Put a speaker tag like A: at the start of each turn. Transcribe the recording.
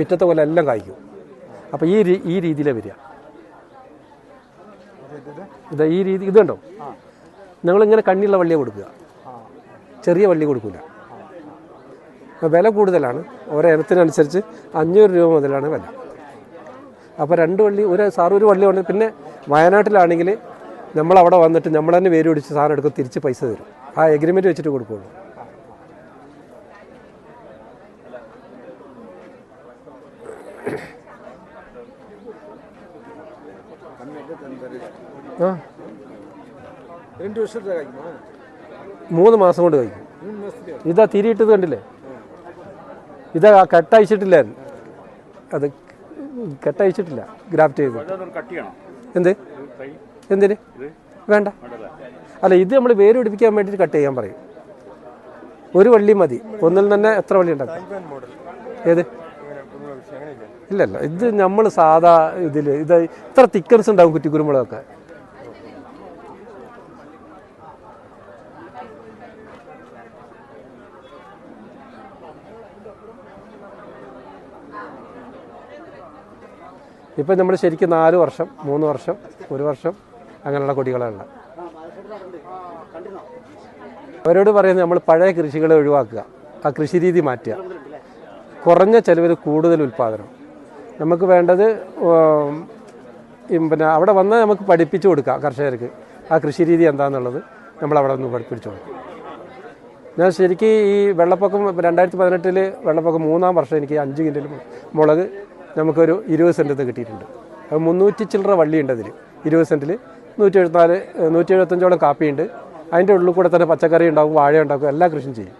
A: പിറ്റത്തെ കൊല്ലം എല്ലാം കായ്ക്കും. അപ്പോൾ ഈ ഈ രീതിയിലേ വരിക. ഇത് ഈ രീതി ഇത് കണ്ടോ? നിങ്ങളിങ്ങനെ കണ്ണിയുള്ള വള്ളിയെ കൊടുക്കുക. ചെറിയ വള്ളി കൊടുക്കില്ല വില കൂടുതലാണ്. ഓരോ ഇനത്തിനനുസരിച്ച് അഞ്ഞൂറ് രൂപ മുതലാണ് വില. അപ്പോൾ രണ്ട് വള്ളി ഒരു സാറ് ഒരു വള്ളി ഉണ്ട് പിന്നെ വയനാട്ടിലാണെങ്കിൽ നമ്മളവിടെ വന്നിട്ട് നമ്മൾ തന്നെ വേര് പിടിച്ച് സാധനം എടുക്കും തിരിച്ച് പൈസ തരും. ആ എഗ്രിമെന്റ് വെച്ചിട്ട് കൊടുക്കുള്ളൂ.
B: രണ്ട്
A: മൂന്ന് മാസം കൊണ്ട് കഴിക്കും. ഇതാ തിരിയിട്ടത് കണ്ടില്ലേ? ഇതാ കട്ടയച്ചിട്ടില്ലായിരുന്നു അത് കെട്ടയച്ചിട്ടില്ല ഗ്രാഫ്റ്റ് ചെയ്ത്. എന്ത്? എന്തിന്? വേണ്ട. അല്ല ഇത് നമ്മൾ വേര് പിടിപ്പിക്കാൻ വേണ്ടിയിട്ട് കട്ട് ചെയ്യാൻ പറയും. ഒരു വള്ളി മതി. ഒന്നിൽ തന്നെ എത്ര വള്ളി ഉണ്ടാക്കും? ഏത്? ഇല്ല ഇല്ല ഇത് നമ്മൾ സാധാ ഇതിൽ ഇത് ഇത്ര തിക്കൻസ് ഉണ്ടാവും കുറ്റിക്കുരുമുളകൊക്കെ. ഇപ്പം നമ്മൾ ശരിക്കും നാല് വർഷം മൂന്ന് വർഷം ഒരു വർഷം അങ്ങനെയുള്ള കൊടികളാണ് അവരോട് പറയുന്നത് നമ്മൾ പഴയ കൃഷികളെ ഒഴിവാക്കുക ആ കൃഷി രീതി മാറ്റുക. കുറഞ്ഞ ചിലവിൽ കൂടുതൽ ഉൽപ്പാദനം. നമുക്ക് വേണ്ടത് പിന്നെ അവിടെ വന്നാൽ നമുക്ക് പഠിപ്പിച്ചു കൊടുക്കാം കർഷകർക്ക്. ആ കൃഷി രീതി എന്താണെന്നുള്ളത് നമ്മൾ അവിടെ നിന്ന് പഠിപ്പിച്ചു കൊടുക്കും. ഞാൻ ശരിക്കും ഈ വെള്ളപ്പൊക്കം രണ്ടായിരത്തി പതിനെട്ടിൽ വെള്ളപ്പൊക്കം മൂന്നാം വർഷം എനിക്ക് അഞ്ച് കിന്റൽ മുളക് നമുക്കൊരു ഇരുപത് സെന്റത്ത് കിട്ടിയിട്ടുണ്ട്. അത് മുന്നൂറ്റി ചില്ലറ വള്ളിയുണ്ട് അതിൽ ഇരുപത് സെന്റിൽ നൂറ്റി എഴുപത്തിനാല് നൂറ്റി എഴുപത്തഞ്ചോളം കാപ്പിയുണ്ട്. അതിന്റെ ഉള്ളിൽ കൂടെ തന്നെ പച്ചക്കറി ഉണ്ടാവും വാഴ ഉണ്ടാക്കും എല്ലാ കൃഷിയും ചെയ്യും.